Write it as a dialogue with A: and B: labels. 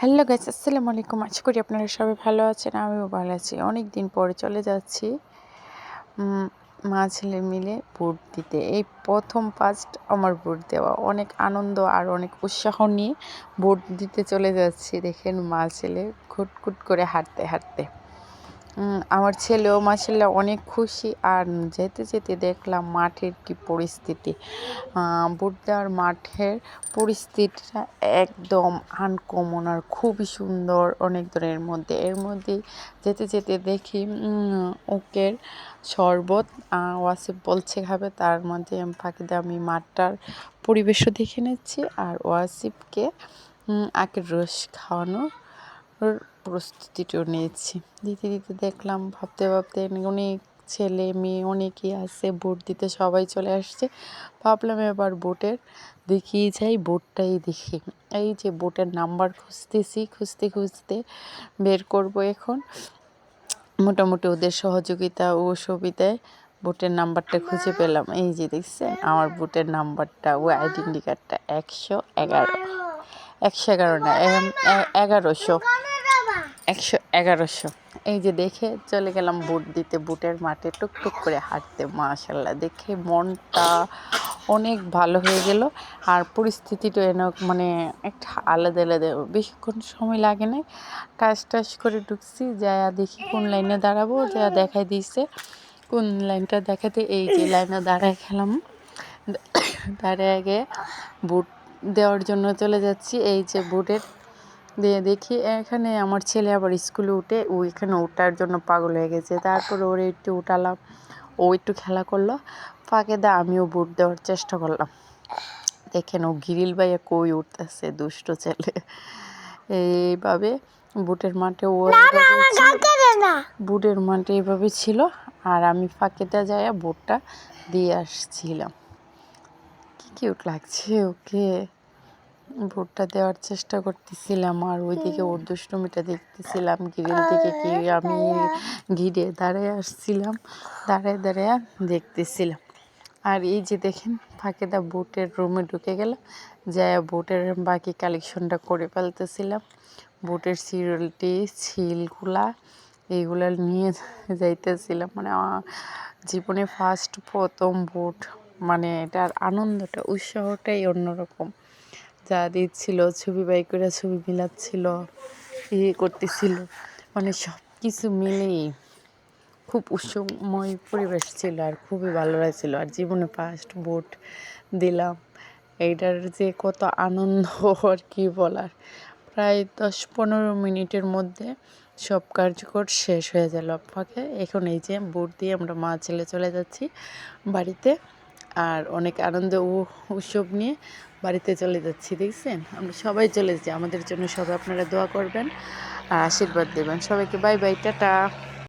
A: Hello guys আসসালামু আলাইকুম আশা করি আপনারা সবাই ভালো আছেন, আমিও ভালো আছি। অনেক দিন পরে চলে যাচ্ছি মা ছেলে মিলে ভোট দিতে। এই প্রথম ফার্স্ট আমার ভোট দেওয়া। অনেক আনন্দ আর অনেক উৎসাহ নিয়ে ভোট দিতে চলে যাচ্ছি। দেখেন মা ছেলে খুটখুট করে হাঁটতে হাঁটতে। আমার ছেলেও মাসাল্লাহ অনেক খুশি। আর যেতে যেতে দেখলাম মাঠের কি পরিস্থিতি। আহ, মাঠের পরিস্থিতিটা একদম আনকমন আর খুবই সুন্দর অনেক দূরের মধ্যে। এর মধ্যে যেতে যেতে দেখি ওকের শরবত ওয়াসিফ বলছে খাবে। তার মধ্যে আমি ফাঁকিতে আমি মাঠটার পরিবেশও দেখে নিচ্ছি। আর ওয়াসিফকে আখের রস খাওয়ানো প্রস্তুতিটাও নিয়েছি। দিতে দিতে দেখলাম, ভাবতে ভাবতে অনেক ছেলে মেয়ে অনেকেই আছে, ভোট দিতে সবাই চলে আসছে। ভাবলাম এবার ভোটের দেখিয়ে যাই, ভোটটাই দেখি। এই যে ভোটের নাম্বার খুঁজতেছি, খুঁজতে খুঁজতে বের করব এখন। মোটামুটি ওদের সহযোগিতা ও সুবিধায় ভোটের নাম্বারটা খুঁজে পেলাম। এই যে দেখছেন, আমার ভোটের নাম্বারটা ও আইডেন্টি কার্ডটা একশো এগারো। একশো এগারো না এগারোশো। একশো এগারোশো। এই যে দেখে চলে গেলাম বুট দিতে, বুটের মাঠে টুকটুক করে হাঁটতে মাশাল্লাহ দেখে মনটা অনেক ভালো হয়ে গেল। আর পরিস্থিতিটা এন মানে একটা আলাদা আলাদা। বেশিক্ষণ সময় লাগে না টাস টাস করে ঢুকছি যা দেখি কোন লাইনে দাঁড়াবো যা দেখাই দিয়েছে কোন লাইনটা দেখাতে, এই যে লাইনে দাঁড়ায় খেলাম দাঁড়ায় আগে বুট দেওয়ার জন্য চলে যাচ্ছি। এই যে বুটের দিয়ে দেখি এখানে আমার ছেলে আবার স্কুলে উঠে ও এখানে ওঠার জন্য পাগল হয়ে গেছে। তারপর ওরে একটু উঠালাম ও একটু খেলা করল ফাঁকে দা আমিও বুট দেওয়ার চেষ্টা করলাম। দেখেন ও গিরিল বাইয়া কই উঠতেছে দুষ্ট ছেলে। এইভাবে বুটের মাঠে ও বুটের মাঠে এইভাবে ছিল আর আমি ফাঁকেটা যাই বুটটা দিয়ে আসছিলাম। কি কিউট লাগছে ওকে। ভোটটা দেওয়ার চেষ্টা করতেছিলাম আর ওইদিকে ওর দুষ্টুমিটা দেখতেছিলাম গ্রিল থেকে কি আমি ঘিরে দাঁড়ায় আসছিলাম দাঁড়ায় দাঁড়ায় দেখতেছিলাম। আর এই যে দেখেন ফাঁকেদা বোটের রুমে ঢুকে গেলাম যাই বোটের বাকি কালেকশনটা করে ফেলতেছিলাম। বোটের সিরিয়ালটি ছিলগুলা এইগুলা নিয়ে যাইতেছিলাম। মানে আমার জীবনে ফার্স্ট প্রথম বোট মানে এটার আনন্দটা উৎসাহটাই অন্যরকম। যা দিচ্ছিল, ছবি বাই করে ছবি মিলাচ্ছিল ইয়ে করতেছিল। মানে সব কিছু মিলেই খুব উৎসময় পরিবেশ ছিল আর খুবই ভালো লাগছিল। আর জীবনে ফার্স্ট বোট দিলাম। এইটার যে কত আনন্দ আর কি বলার। প্রায় দশ পনেরো মিনিটের মধ্যে সব কার্যকর শেষ হয়ে গেল। ফাঁকে এখন এই যে বোট দিয়ে আমরা মা ছেলে চলে যাচ্ছি বাড়িতে। আর অনেক আনন্দ উৎসব নিয়ে বাড়িতে চলে যাচ্ছি, দেখছেন? আমরা সবাই চলে যাচ্ছি। আমাদের জন্য সবাই আপনারা দোয়া করবেন আর আশীর্বাদ দেবেন। সবাইকে বাই বাই, টাটা।